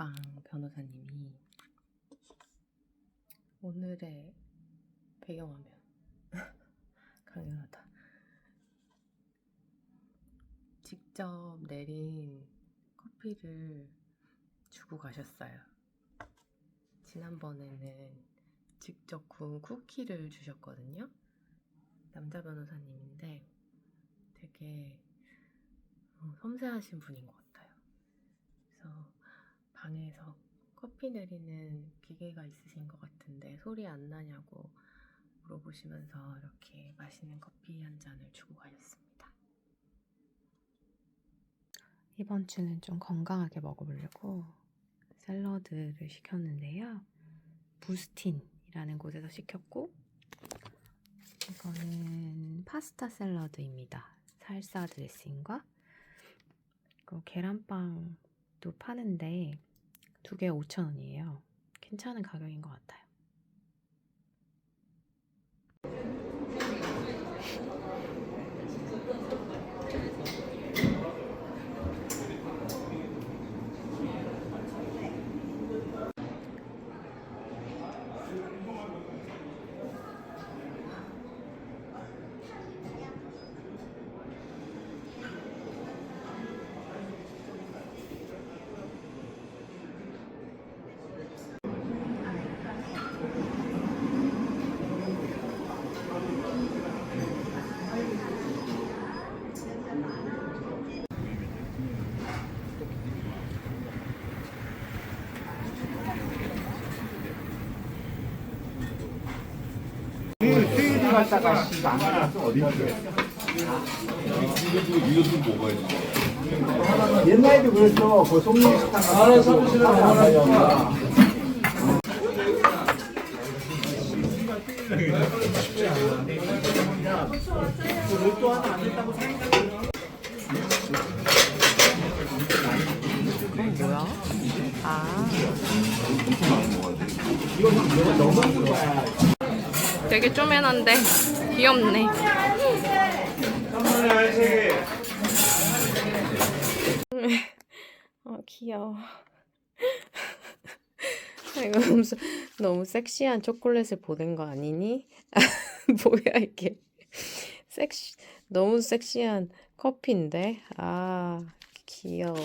계란빵 변호사님이 오늘의 배경화면 강렬하다. 직접 내린 커피를 주고 가셨어요. 지난번에는 직접 구운 쿠키를 주셨거든요. 남자 변호사님인데 되게 어, 섬세하신 분인 것 같아요. 방에서 커피 내리는 기계가 있으신 것 같은데 소리 안 나냐고 물어보시면서 이렇게 맛있는 커피 한 잔을 주고 가셨습니다. 이번 주는 좀 건강하게 먹어보려고 샐러드를 시켰는데요. 부스틴이라는 곳에서 시켰고 이거는 파스타 샐러드입니다. 살사 드레싱과 계란빵도 파는데 두 개에 5,000원이에요. 괜찮은 가격인 것 같아요. 수요일에 갔다가 씨안 가서 어디 갔어? 이거 좀 먹어야지. 옛날에도 그랬어. 그 송리 식당 가서 사무실에 가서 로또 하나 안 됐다고 이건 뭐야? 아, 되게 쪼맨한데 귀엽네. 아 귀여워. 아, 이거 너무, 세- 너무 섹시한 초콜릿을 보낸 거 아니니? 뭐야 이게? 섹시 너무 섹시한 커피인데? 아 귀여워.